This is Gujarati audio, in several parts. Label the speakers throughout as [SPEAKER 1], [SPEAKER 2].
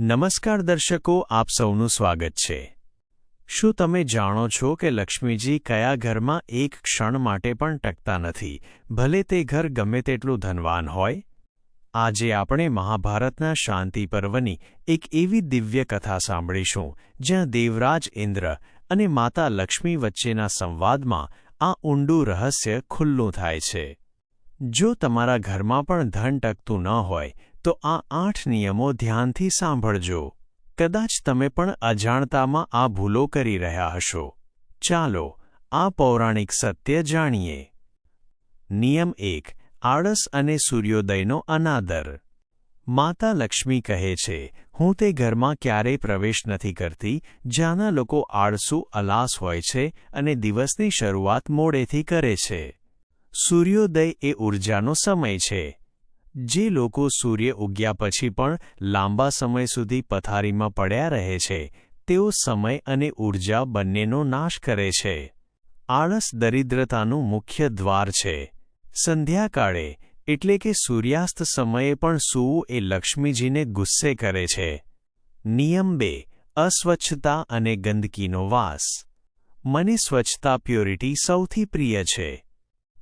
[SPEAKER 1] નમસ્કાર દર્શકો, આપ સૌનું સ્વાગત છે. શું તમે જાણો છો કે લક્ષ્મીજી કયા ઘરમાં એક ક્ષણ માટે પણ ટકતા નથી? ભલે તે ઘર ગમે તેટલું ધનવાન હોય. આજે આપણે મહાભારતના શાંતિ પર્વની એક એવી દિવ્ય કથા સાંભળીશું, જ્યાં દેવરાજ ઇન્દ્ર અને માતા લક્ષ્મી વચ્ચેના સંવાદમાં આ ઊંડું રહસ્ય ખુલ્લું થાય છે. જો તમારા ઘરમાં પણ ધન ટકતું ન હોય તો આ આઠ નિયમો ધ્યાનથી સાંભળજો. કદાચ તમે પણ અજાણતામાં આ ભૂલો કરી રહ્યા હશો. ચાલો, આ પૌરાણિક સત્ય જાણીએ. નિયમ એક, આળસ અને સૂર્યોદયનો અનાદર. માતા લક્ષ્મી કહે છે, હું તે ઘરમાં ક્યારેય પ્રવેશ નથી કરતી, જ્યાંના લોકો આળસુ, અલાસ હોય છે અને દિવસની શરૂઆત મોડેથી કરે છે. સૂર્યોદય એ ઊર્જાનો સમય છે. જે લોકો સૂર્ય ઉગ્યા પછી પણ લાંબા સમય સુધી પથારીમાં પડ્યા રહે છે, તેઓ સમય અને ઊર્જા બંનેનો નાશ કરે છે. આળસ દરિદ્રતાનું મુખ્ય દ્વાર છે. સંધ્યાકાળે, એટલે કે સૂર્યાસ્ત સમયે પણ સૂવું એ લક્ષ્મીજીને ગુસ્સે કરે છે. નિયમ બે, અસ્વચ્છતા અને ગંદકીનો વાસ. મને સ્વચ્છતા પ્યોરિટી સૌથી પ્રિય છે.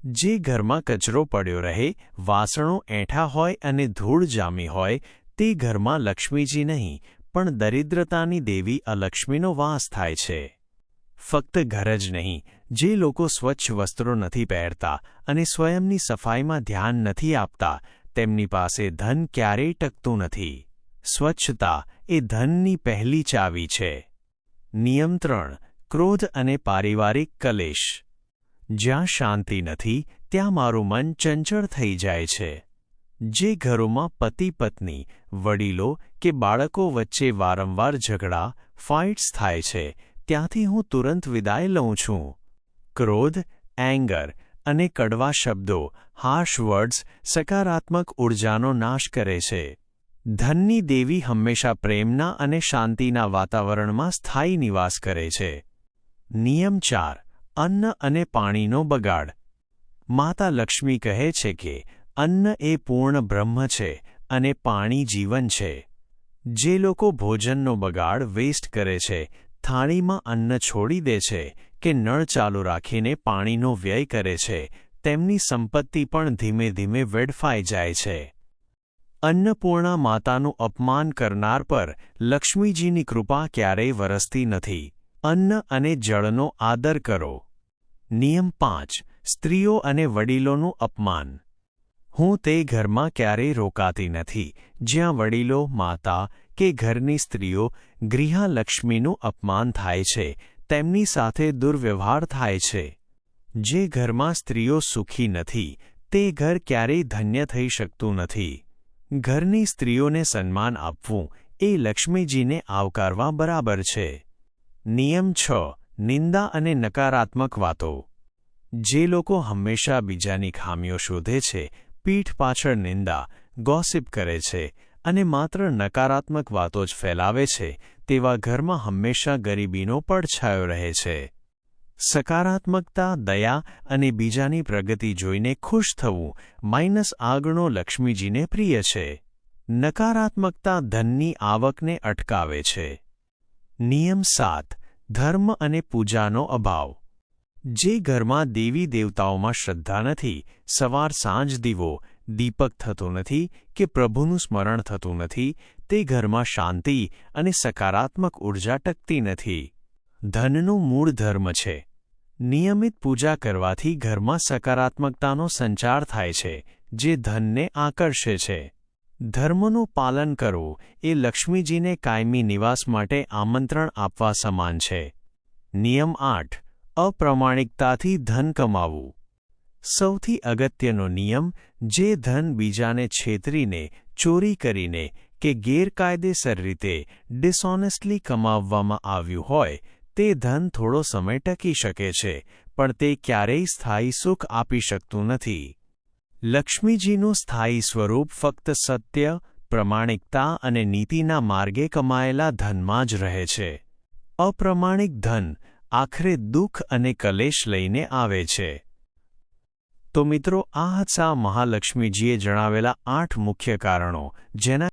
[SPEAKER 1] જે ઘરમાં કચરો પડ્યો રહે, વાસણો એઠા હોય અને ધૂળ જામી હોય, તે ઘરમાં લક્ષ્મીજી નહીં, પણ દરિદ્રતાની દેવી અલક્ષ્મીનો વાસ થાય છે. ફક્ત ઘર જ નહીં, જે લોકો સ્વચ્છ વસ્ત્રો નથી પહેરતા અને સ્વયંની સફાઈમાં ધ્યાન નથી આપતા, તેમની પાસે ધન ક્યારેય ટકતું નથી. સ્વચ્છતા એ ધનની પહેલી ચાવી છે. નિયંત્રણ, ક્રોધ અને પારિવારિક કલેશ. જ્યાં શાંતિ નથી, ત્યાં મારું મન ચંચળ થઈ જાય છે. જે ઘરોમાં પતિ પત્ની, વડીલો કે બાળકો વચ્ચે વારંવાર ઝઘડા, ફાઇટ્સ થાય છે, ત્યાંથી હું તુરંત વિદાય લઉં છું. ક્રોધ, એંગર અને કડવા શબ્દો, હાર્શ વર્ડ્સ સકારાત્મક ઊર્જાનો નાશ કરે છે. ધનની દેવી હંમેશા પ્રેમના અને શાંતિના વાતાવરણમાં સ્થાયી નિવાસ કરે છે. નિયમ ચાર. અન્ન અને પાણીનો બગાડ. માતા લક્ષ્મી કહે છે કે, અન્ન એ પૂર્ણ બ્રહ્મ છે અને પાણી જીવન છે. જે લોકો ભોજનનો બગાડ વેસ્ટ કરે છે, થાળીમાં અન્ન છોડી દે છે કે નળ ચાલુ રાખીને પાણીનો વ્યય કરે છે, તેમની સંપત્તિ પણ ધીમે ધીમે વેડફાઈ જાય છે. અન્નપૂર્ણા માતાનું અપમાન કરનાર પર લક્ષ્મીજીની કૃપા ક્યારેય વરસતી નથી. અન્ન અને જળનો આદર કરો. નિયમ પાંચ. સ્ત્રીઓ અને વડીલોનું અપમાન. હું તે ઘરમાં ક્યારેય રોકાતી નથી. જ્યાં વડીલો, માતા કે ઘરની સ્ત્રીઓ ગૃહલક્ષ્મીનું અપમાન થાય છે, તેમની સાથે દુર્વ્યવહાર થાય છે. જે ઘરમાં સ્ત્રીઓ સુખી નથી, તે ઘર ક્યારેય ધન્ય થઈ શકતું નથી. ઘરની સ્ત્રીઓને સન્માન આપવું એ લક્ષ્મીજીને આવકારવા બરાબર છે. નિયમ છ, નિંદા અને નકારાત્મક વાતો. જે લોકો હંમેશા બીજાની ખામીઓ શોધે છે, પીઠ પાછળ નિંદા, ગોસિપ કરે છે અને માત્ર નકારાત્મક વાતો જ ફેલાવે છે, તેવા ઘરમાં હંમેશા ગરીબીનો પડછાયો રહે છે. સકારાત્મકતા, દયા અને બીજાની પ્રગતિ જોઈને ખુશ થવું માઇનસ આગણો લક્ષ્મીજીને પ્રિય છે. નકારાત્મકતા ધનની આવકને અટકાવે છે. નિયમ સાત, ધર્મ અને પૂજાનો અભાવ. જે ઘરમાં દેવી દેવતાઓમાં શ્રદ્ધા નથી, સવાર સાંજ દીવો, દીપક થતો નથી કે પ્રભુનું સ્મરણ થતું નથી, તે ઘરમાં શાંતિ અને સકારાત્મક ઊર્જા ટકતી નથી. ધનનું મૂળ ધર્મ છે. નિયમિત પૂજા કરવાથી ઘરમાં સકારાત્મકતાનો સંચાર થાય છે, જે ધનને આકર્ષે છે. ધર્મનું પાલન કરવું એ લક્ષ્મીજીને કાયમી નિવાસ માટે આમંત્રણ આપવા સમાન છે. નિયમ આઠ, અપ્રમાણિકતાથી ધન કમાવવું. સૌથી અગત્યનો નિયમ, જે ધન બીજાને છેતરીને, ચોરી કરીને કે ગેરકાયદેસર રીતે ડિસઓનેસ્ટલી કમાવવામાં આવ્યું હોય, તે ધન થોડો સમય ટકી શકે છે, પણ તે ક્યારેય સ્થાયી સુખ આપી શકતું નથી. લક્ષ્મીજીનું સ્થાયી સ્વરૂપ ફક્ત સત્ય, પ્રમાણિકતા અને નીતિના માર્ગે કમાયેલા ધનમાં જ રહે છે. અપ્રમાણિક ધન આખરે દુઃખ અને કલેશ લઈને આવે છે. તો મિત્રો, આ હતા મહાલક્ષ્મીજીએ જણાવેલા આઠ મુખ્ય કારણો, જેના